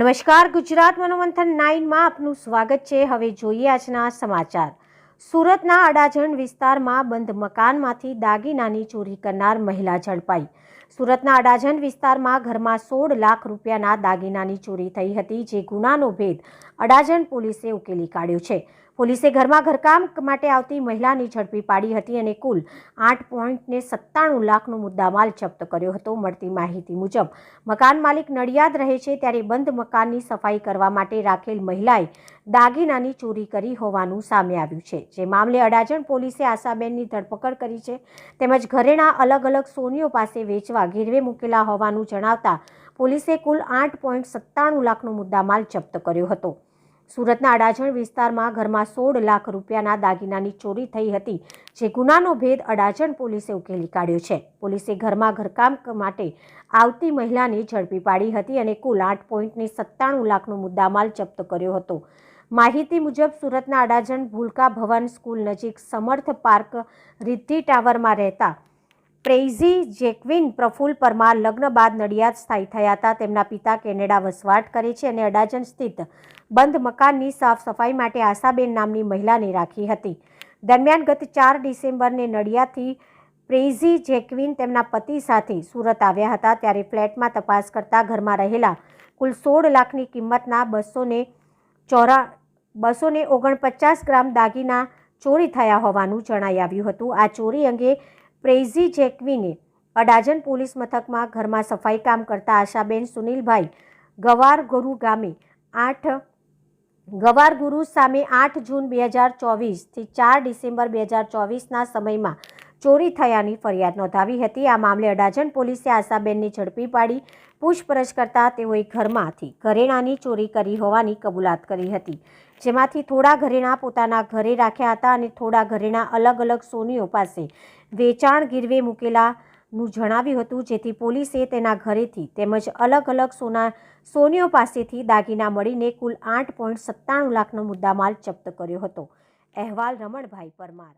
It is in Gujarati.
નમસ્કાર, ગુજરાત મનોમંથન નાઇનમાં આપનું સ્વાગત છે. હવે જોઈએ આજના સમાચાર. સુરતના અડાજણ વિસ્તારમાં બંધ મકાનમાંથી દાગીનાની ચોરી કરનાર મહિલા ઝડપાઈ. સુરતના અડાજણ વિસ્તારમાં ઘરમાં સોળ લાખ રૂપિયાના દાગીનાની ચોરી થઈ હતી, જે ગુનાનો ભેદ અડાજણ પોલીસે ઉકેલી કાઢ્યો છે. પોલીસે ઘરમાં ઘરકામ માટે આવતી મહિલાની ઝડપી પાડી હતી અને કુલ આઠ પોઈન્ટને સત્તાણું લાખનો મુદ્દામાલ જપ્ત કર્યો હતો. મળતી માહિતી મુજબ, મકાન માલિક નડિયાદ રહે છે ત્યારે બંધ મકાનની સફાઈ કરવા માટે રાખેલ મહિલાએ દાગીનાની ચોરી કરી હોવાનું સામે આવ્યું છે. જે મામલે અડાજણ પોલીસે આશાબેનની ધરપકડ કરી છે. તેમજ ઘરેણા અલગ અલગ સોનીઓ પાસે વેચવા ગીરવે મૂકેલા હોવાનું જણાવતા પોલીસે કુલ આઠ પોઈન્ટ સત્તાણું લાખનો મુદ્દામાલ જપ્ત કર્યો હતો. સુરતના અડાજણ વિસ્તારમાં ઘરમાં સોળ લાખ રૂપિયાના દાગીનાની ચોરી થઈ હતી, જે ગુનાનો ભેદ અડાજણ પોલીસે ઉકેલી કાઢ્યો છે. પોલીસે ઘરમાં ઘરકામ માટે આવતી મહિલાને ઝડપી પાડી હતી અને કુલ આઠ પોઈન્ટની સત્તાણું લાખનો મુદ્દામાલ જપ્ત કર્યો હતો. માહિતી મુજબ, સુરતના અડાજણ ભૂલકા ભવન સ્કૂલ નજીક સમર્થ પાર્ક રિદ્ધિ ટાવરમાં રહેતા પ્રેઇઝી જેકવિન પ્રફુલ પરમાર લગ્ન બાદ નડિયાદ સ્થાયી થયા હતા. તેમના પિતા કેનેડા વસવાટ કરે છે અને અડાજણ સ્થિત બંધ મકાનની સાફ સફાઈ માટે આશાબેન નામની મહિલાને રાખી હતી. દરમિયાન ગત ચાર ડિસેમ્બરને નડિયાદથી પ્રેઇઝી જેકવિન તેમના પતિ સાથે સુરત આવ્યા હતા. ત્યારે ફ્લેટમાં તપાસ કરતા ઘરમાં રહેલા કુલ સોળ લાખની કિંમતના બસોને ચોરા, બસોને ઓગણપચાસ ગ્રામ દાગીના ચોરી થયા હોવાનું જણાઈ આવ્યું હતું. આ ચોરી અંગે પ્રેઇઝી જેકવીને અડાજણ પોલીસ મથકમાં ઘરમાં સફાઈ કામ કરતા આશાબેન સુનિલભાઈ ગવારગુરુ ગામે આઠ ગવારગુરુ સામે આઠ જૂન બે હજાર ચોવીસથી ચાર ડિસેમ્બર બે હજાર ચોવીસના સમયમાં ચોરી થયાની ફરિયાદ નોંધાવી હતી. આ મામલે અડાજણ પોલીસે આશાબેનને ઝડપી પાડી પૂછપરછ કરતા તેઓએ ઘરમાંથી ઘરેણાની ચોરી કરી હોવાની કબૂલાત કરી હતી. જેમાંથી થોડા ઘરેણાં પોતાના ઘરે રાખ્યા હતા અને થોડા ઘરેણાં અલગ અલગ સોનીઓ પાસે વેચાણ ગીરવે મૂકેલાનું જણાવ્યું હતું. જેથી પોલીસે તેના ઘરેથી તેમજ અલગ અલગ સોના સોનીઓ પાસેથી દાગીના મળીને કુલ આઠ પોઈન્ટ સત્તાણું લાખનો મુદ્દામાલ જપ્ત કર્યો હતો. અહેવાલ રમણભાઈ પરમાર.